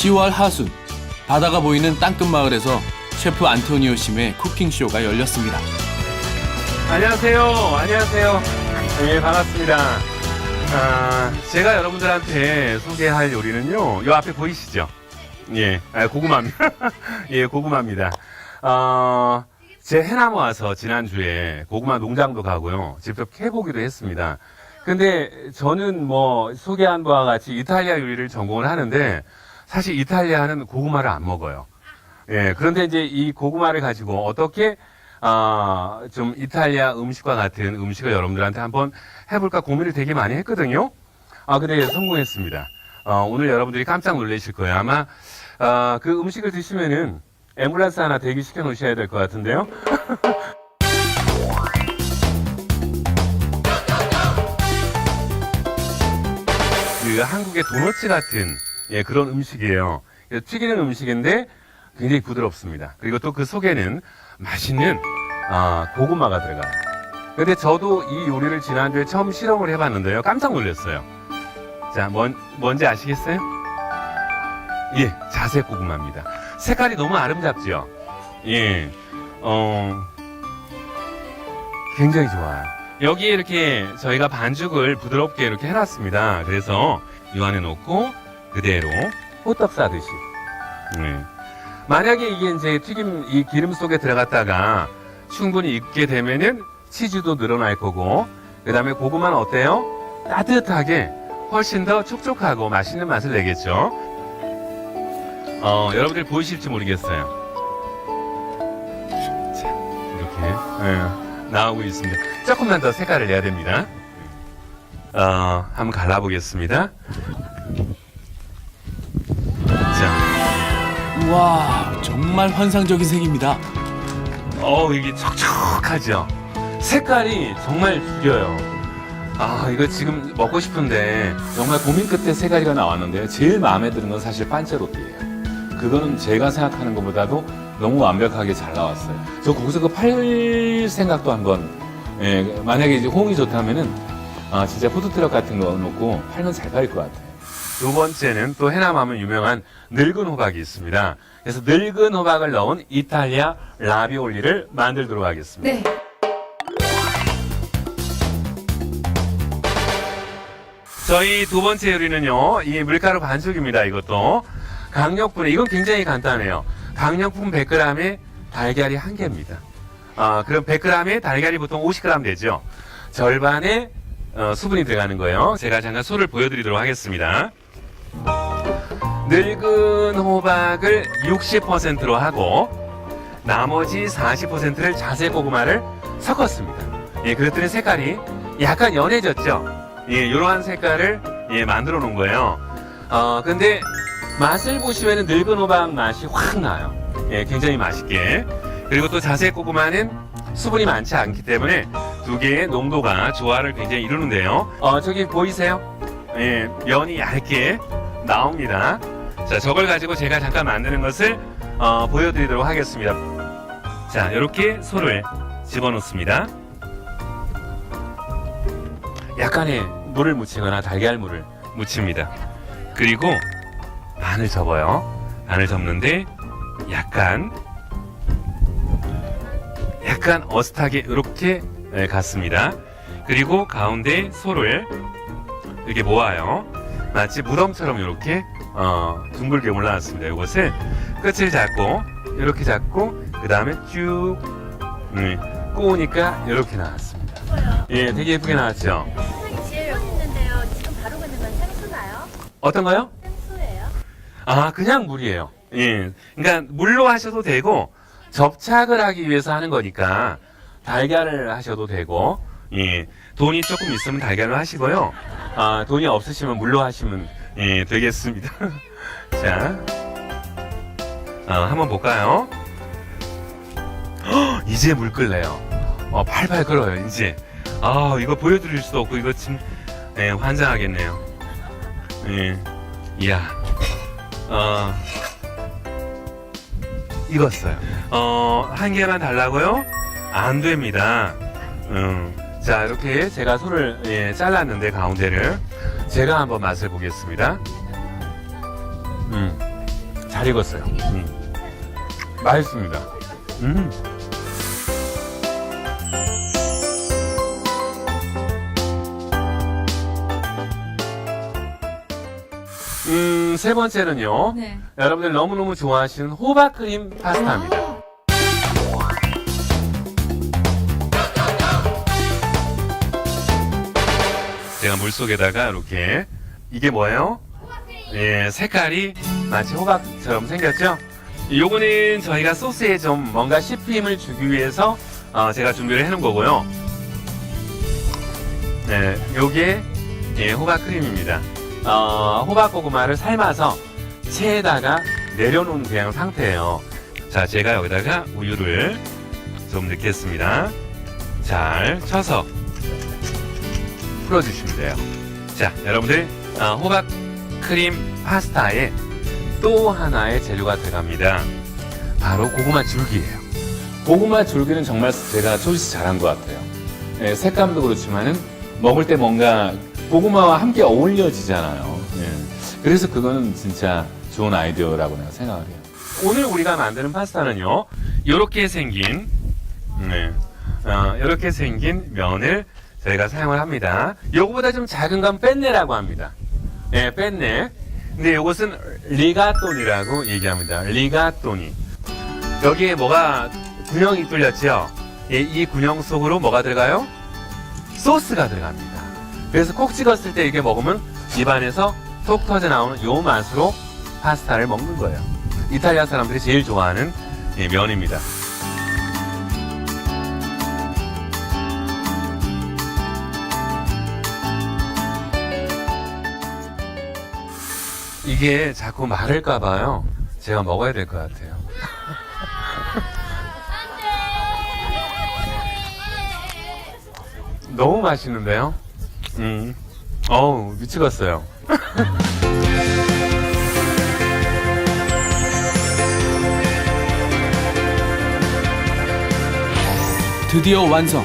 10월 하순 바다가 보이는 땅끝 마을에서 셰프 안토니오 심의 쿠킹 쇼가 열렸습니다. 안녕하세요. 안녕하세요. 예, 반갑습니다. 아, 제가 여러분들한테 소개할 요리는요, 요 앞에 보이시죠? 예, 아, 고구마입니다. 예, 고구마입니다. 어, 제 해남 와서 지난주에 고구마 농장도 가고요, 직접 해보기도 했습니다. 근데 저는 뭐 소개한 바와 같이 이탈리아 요리를 전공을 하는데, 사실 이탈리아는 고구마를 안 먹어요. 예, 그런데 이제 이 고구마를 가지고 어떻게 아, 좀 이탈리아 음식과 같은 음식을 여러분들한테 한번 해볼까 고민을 되게 많이 했거든요. 아, 근데 성공했습니다. 어, 오늘 여러분들이 깜짝 놀라실 거예요. 아마, 아, 그 음식을 드시면은 앰뷸런스 하나 대기시켜 놓으셔야 될 것 같은데요. 그 한국의 도너츠 같은 예, 그런 음식이에요. 튀기는 음식인데 굉장히 부드럽습니다. 그리고 또 그 속에는 맛있는 아, 고구마가 들어가요. 근데 저도 이 요리를 지난주에 처음 실험을 해봤는데요. 깜짝 놀랐어요. 자, 뭔, 뭔지 아시겠어요? 예, 자색 고구마입니다. 색깔이 너무 아름답죠? 예, 어, 굉장히 좋아요. 여기에 이렇게 저희가 반죽을 부드럽게 이렇게 해놨습니다. 그래서 이 안에 넣고 그대로 호떡 싸듯이. 네. 만약에 이게 이제 튀김 이 기름 속에 들어갔다가 충분히 익게 되면은 치즈도 늘어날 거고 그 다음에 고구마는 어때요? 따뜻하게 훨씬 더 촉촉하고 맛있는 맛을 내겠죠. 어, 여러분들 보이실지 모르겠어요. 자, 이렇게 예, 나오고 있습니다. 조금만 더 색깔을 내야 됩니다. 어, 한번 갈라보겠습니다. 와, 정말 환상적인 색입니다. 어 이게 촉촉하죠. 색깔이 정말 죽여요. 아 이거 지금 먹고 싶은데 정말 고민 끝에 세 가지가 나왔는데요. 제일 마음에 드는 건 사실 판체로띠예요. 그거는 제가 생각하는 것보다도 너무 완벽하게 잘 나왔어요. 저 거기서 그 팔 생각도 한번 예, 만약에 이제 호응이 좋다면은 아, 진짜 푸드트럭 같은 거 놓고 팔면 잘 팔릴 것 같아요. 두 번째는 또 해남하면 유명한 늙은 호박이 있습니다. 그래서 늙은 호박을 넣은 이탈리아 라비올리를 만들도록 하겠습니다. 네. 저희 두 번째 요리는요, 이 밀가루 반죽입니다. 이것도 강력분에 이건 굉장히 간단해요. 강력분 100g에 달걀이 한 개입니다. 아, 그럼 100g에 달걀이 보통 50g 되죠. 절반의 어, 수분이 들어가는 거예요. 제가 잠깐 소를 보여드리도록 하겠습니다. 늙은 호박을 60%로 하고 나머지 40%를 자색 고구마를 섞었습니다. 예, 그랬더니 색깔이 약간 연해졌죠. 예, 이러한 색깔을 예, 만들어 놓은 거예요. 어, 근데 맛을 보시면 늙은 호박 맛이 확 나요. 예, 굉장히 맛있게. 그리고 또 자색 고구마는 수분이 많지 않기 때문에 두 개의 농도가 조화를 굉장히 이루는데요. 어, 저기 보이세요? 예, 면이 얇게 나옵니다. 자, 저걸 가지고 제가 잠깐 만드는 것을 어, 보여드리도록 하겠습니다. 자, 이렇게 소를 집어넣습니다. 약간의 물을 묻히거나 달걀물을 묻힙니다. 그리고 반을 접어요. 반을 접는데 약간 약간 어슷하게 이렇게 네, 갔습니다. 그리고 가운데 소를 이렇게 모아요. 마치 무덤처럼 이렇게 어, 둥글게 올라왔습니다. 이것을 끝을 잡고 이렇게 잡고 그 다음에 쭉 네, 꼬우니까 이렇게 나왔습니다. 예, 되게 예쁘게 나왔죠. 선생님 지혜 여기 있는데요. 지금 바로 걷는 건 생수나요? 어떤가요? 생수예요? 아, 그냥 물이에요. 예. 그러니까 물로 하셔도 되고 접착을 하기 위해서 하는 거니까 달걀을 하셔도 되고 예. 돈이 조금 있으면 달걀을 하시고요. 아, 돈이 없으시면 물로 하시면 예, 되겠습니다. 자. 어, 한번 볼까요? 헉, 이제 물 끓네요. 어, 팔팔 끓어요, 이제. 아, 이거 보여드릴 수도 없고, 이거 지금, 예, 환장하겠네요. 예. 이야. 어, 익었어요. 어, 한 개만 달라고요? 안 됩니다. 음, 자, 이렇게 제가 소를 예, 잘랐는데 가운데를 제가 한번 맛을 보겠습니다. 음, 잘 익었어요. 음. 맛있습니다. 음. 음, 세 번째는요. 네. 여러분들 너무너무 좋아하시는 호박 크림 파스타입니다. 제가 물 속에다가 이렇게 이게 뭐예요? 예, 색깔이 마치 호박처럼 생겼죠? 요거는 저희가 소스에 좀 뭔가 씹힘을 주기 위해서 어, 제가 준비를 해놓은 거고요. 네, 요게 예, 호박 크림입니다. 어, 호박 고구마를 삶아서 체에다가 내려놓은 그냥 상태예요. 자, 제가 여기다가 우유를 좀 넣겠습니다. 잘 쳐서 풀어주시면 돼요. 자, 여러분들 어, 호박 크림 파스타에 또 하나의 재료가 들어갑니다. 바로 고구마 줄기예요. 고구마 줄기는 정말 제가 초식 잘한 것 같아요. 예, 색감도 그렇지만은 먹을 때 뭔가 고구마와 함께 어울려지잖아요. 예. 그래서 그거는 진짜 좋은 아이디어라고 내가 생각을 해요. 오늘 우리가 만드는 파스타는요, 이렇게 생긴, 네, 어, 이렇게 생긴 면을 저희가 사용을 합니다. 요거보다 좀 작은 건 뺀네라고 합니다. 예, 뺀네. 근데 요것은 리가또니라고 얘기합니다. 리가또니. 여기에 뭐가 군형이 뚫렸죠? 예, 이 군형 속으로 뭐가 들어가요? 소스가 들어갑니다. 그래서 콕 찍었을 때 이게 먹으면 입안에서 톡 터져 나오는 요 맛으로 파스타를 먹는 거예요. 이탈리아 사람들이 제일 좋아하는 예, 면입니다. 이게 자꾸 마를까 봐요. 제가 먹어야 될 것 같아요. 너무 맛있는데요? 음. 어우, 미치겠어요. 드디어 완성.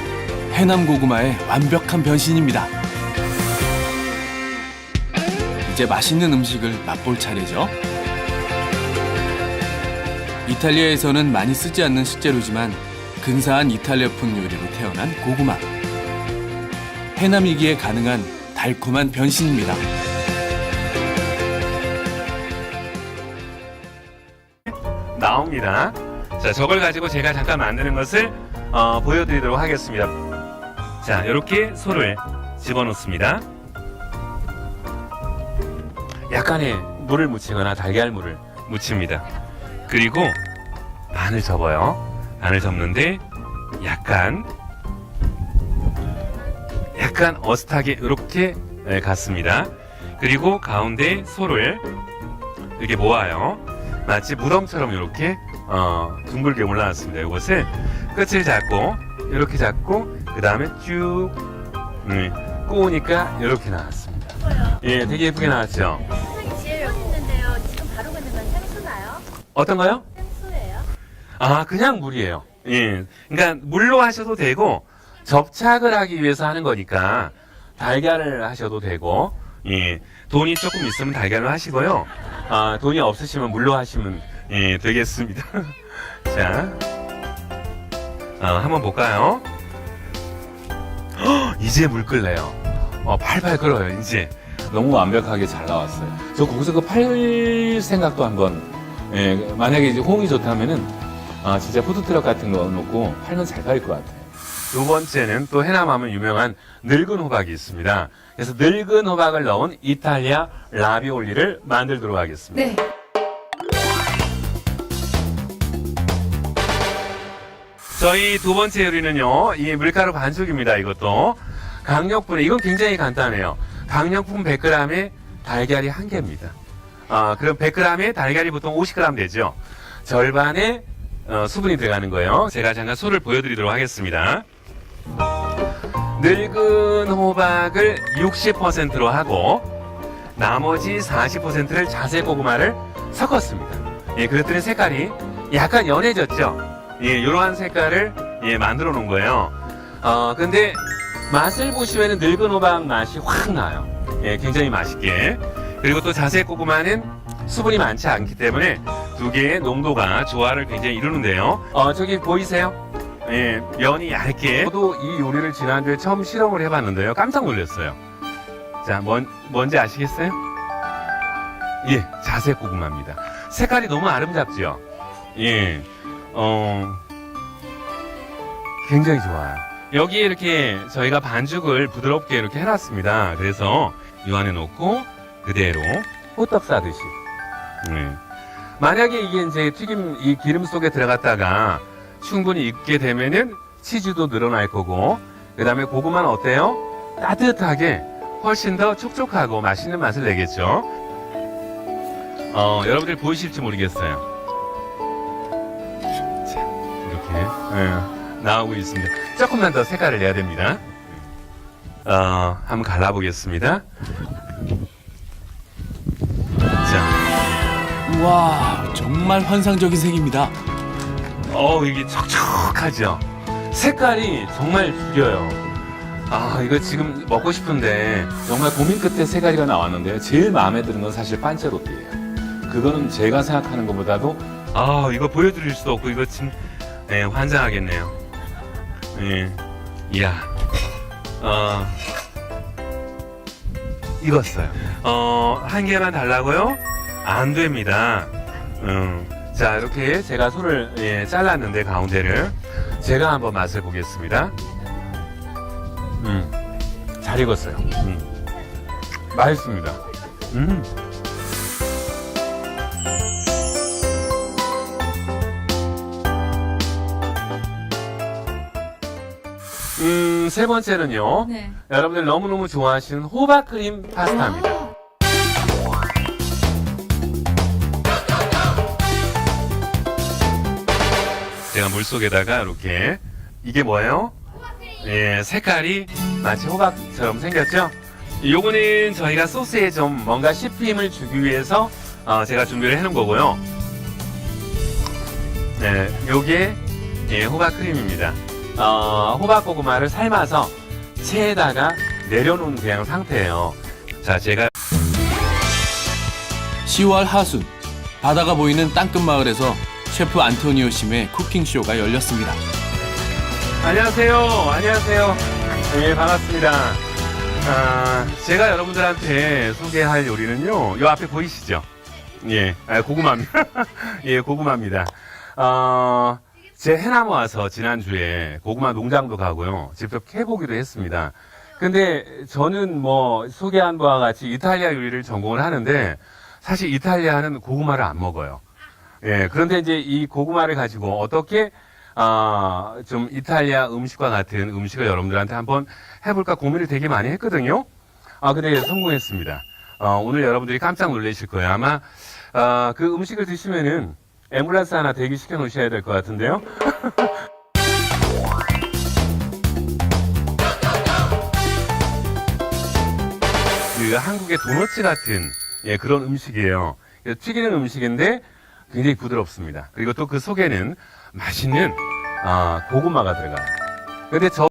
해남 고구마의 완벽한 변신입니다. 이제 맛있는 음식을 맛볼 차례죠. 이탈리아에서는 많이 쓰지 않는 식재료지만 근사한 이탈리아풍 요리로 태어난 고구마. 해남이기에 가능한 달콤한 변신입니다. 나옵니다. 자, 저걸 가지고 제가 잠깐 만드는 것을 어, 보여드리도록 하겠습니다. 자, 이렇게 소를 집어넣습니다. 약간의 물을 묻히거나 달걀물을 묻힙니다. 그리고 반을 접어요. 반을 접는데 약간 약간 어슷하게 이렇게 네, 갔습니다. 그리고 가운데 소를 이렇게 모아요. 마치 무덤처럼 이렇게 어, 둥글게 올라왔습니다. 이것을 끝을 잡고 이렇게 잡고 그 다음에 쭉 음, 꼬우니까 이렇게 나왔습니다. 예, 되게 예쁘게 나왔죠. 세상에 제일 여기 있는데요. 지금 바로 그러면 생수나요? 어떤가요? 생수예요? 아, 그냥 물이에요. 예, 그러니까 물로 하셔도 되고 접착을 하기 위해서 하는 거니까 달걀을 하셔도 되고 예, 돈이 조금 있으면 달걀을 하시고요. 아, 돈이 없으시면 물로 하시면 예, 되겠습니다. 자, 어, 한번 볼까요? 헉, 이제 물 끓네요. 어, 팔팔 끓어요, 이제. 너무 완벽하게 잘 나왔어요. 저 거기서 그 팔 생각도 한번 예, 만약에 이제 호응이 좋다면은 아, 진짜 푸드트럭 같은 거 놓고 팔면 잘 팔릴 것 같아요. 두 번째는 또 해남하면 유명한 늙은 호박이 있습니다. 그래서 늙은 호박을 넣은 이탈리아 라비올리를 만들도록 하겠습니다. 네. 저희 두 번째 요리는요, 이 밀가루 반죽입니다. 이것도 강력분에 이건 굉장히 간단해요. 강력분 100g에 달걀이 한 개입니다. 아, 그럼 100g에 달걀이 보통 50g 되죠. 절반의 어, 수분이 들어가는 거예요. 제가 잠깐 소를 보여드리도록 하겠습니다. 늙은 호박을 60%로 하고 나머지 40%를 자색 고구마를 섞었습니다. 예, 그랬더니 색깔이 약간 연해졌죠. 예, 이러한 색깔을 예, 만들어 놓은 거예요. 어, 근데 맛을 보시면 늙은 호박 맛이 확 나요. 예, 굉장히 맛있게. 그리고 또 자색 고구마는 수분이 많지 않기 때문에 두 개의 농도가 조화를 굉장히 이루는데요. 어, 저기 보이세요? 예, 면이 얇게. 저도 이 요리를 지난주에 처음 실험을 해봤는데요. 깜짝 놀랐어요. 자, 뭔, 뭔지 아시겠어요? 예, 자색 고구마입니다. 색깔이 너무 아름답죠? 예, 어, 굉장히 좋아요. 여기에 이렇게 저희가 반죽을 부드럽게 이렇게 해놨습니다. 그래서 이 안에 넣고 그대로 호떡 싸듯이. 네. 만약에 이게 이제 튀김 이 기름 속에 들어갔다가 충분히 익게 되면은 치즈도 늘어날 거고 그 다음에 고구마는 어때요? 따뜻하게 훨씬 더 촉촉하고 맛있는 맛을 내겠죠. 어, 여러분들 보이실지 모르겠어요. 자, 이렇게 예, 나오고 있습니다. 조금만 더 색깔을 내야 됩니다. 어, 한번 갈라보겠습니다. 와, 정말 환상적인 색입니다. 어 이게 촉촉하죠. 색깔이 정말 죽여요. 아 이거 지금 먹고 싶은데 정말 고민 끝에 세 가지가 나왔는데요. 제일 마음에 드는 건 사실 판체로띠예요. 그거는 제가 생각하는 것보다도 아 이거 보여드릴 수도 없고 이거 지금 네, 환장하겠네요. 예, 이야, 어 익었어요. 어 한 개만 달라고요? 안 됩니다. 음, 자 이렇게 제가 손을 예, 잘랐는데 가운데를 제가 한번 맛을 보겠습니다. 음, 잘 익었어요. 음, 맛있습니다. 음. 음, 세 번째는요. 네. 여러분들 너무너무 좋아하시는 호박 크림 파스타입니다. 제가 물속에다가 이렇게 이게 뭐예요? 예, 색깔이 마치 호박처럼 생겼죠? 요거는 저희가 소스에 좀 뭔가 씹힘을 주기 위해서 어, 제가 준비를 해놓은 거고요. 네, 요게 예, 호박 크림입니다. 어, 호박 고구마를 삶아서 체에다가 내려놓은 그냥 상태예요. 자, 제가 10월 하순 바다가 보이는 땅끝 마을에서 셰프 안토니오 심의 쿠킹 쇼가 열렸습니다. 안녕하세요. 안녕하세요. 예, 반갑습니다. 아, 제가 여러분들한테 소개할 요리는요. 요 앞에 보이시죠? 예, 아, 고구마입니다. 예, 고구마입니다. 어, 제 해남 와서 지난주에 고구마 농장도 가고요. 직접 해보기도 했습니다. 근데 저는 뭐 소개한 바와 같이 이탈리아 요리를 전공을 하는데 사실 이탈리아는 고구마를 안 먹어요. 예, 그런데 이제 이 고구마를 가지고 어떻게 아, 좀 이탈리아 음식과 같은 음식을 여러분들한테 한번 해볼까 고민을 되게 많이 했거든요. 아, 근데 성공했습니다. 어, 오늘 여러분들이 깜짝 놀라실 거예요. 아마, 아, 그 음식을 드시면은 앰뷸런스 하나 대기시켜 놓으셔야 될 것 같은데요. 그 한국의 도너츠 같은 예, 그런 음식이에요. 튀기는 음식인데 굉장히 부드럽습니다. 그리고 또 그 속에는 맛있는 아, 고구마가 들어가요. 근데 저